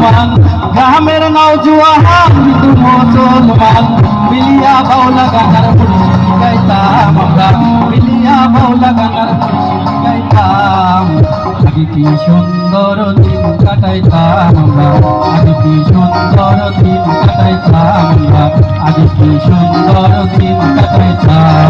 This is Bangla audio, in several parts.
মুসলমান গ্রামের নৌজুয়ান হিন্দু মুসলমান মিলিয়া বাউলা গানার মুর্শিদ গাইতাম আমরা। মিলিয়া বাউলা গানার মুর্শিদ গাইতাম। আগে কি সুন্দর দিন কাটাইতাম আমরা। আগে কি সুন্দর দিন কাটাইতাম আমরা। আগে কি সুন্দর দিন কাটাইতাম।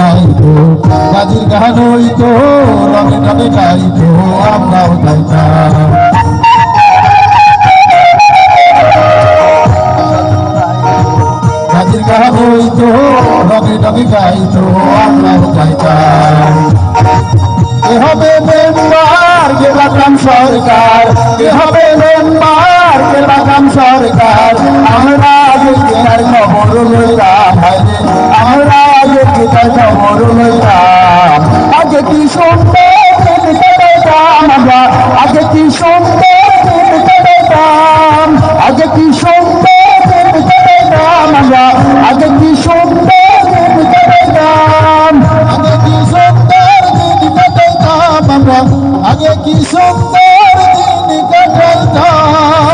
আইতো গাজির গান হইতো রঙে রঙে গাইতো আমরাও গাইতাম গাজির গান হইতো রঙে রঙে গাইতো আমরাও গাইতাম এ হবে মেম্বার গেলাম সরকার এ হবে মেম্বার আমরা খবর আমরা কথা মরুলতাম আগে কি শুনতে আমরা। আগে কি শুনতে আগে কি শুনতে আমরা। আগে কি শুনতে আমরা। আগে কি সুন্দর দিন কাটাইতাম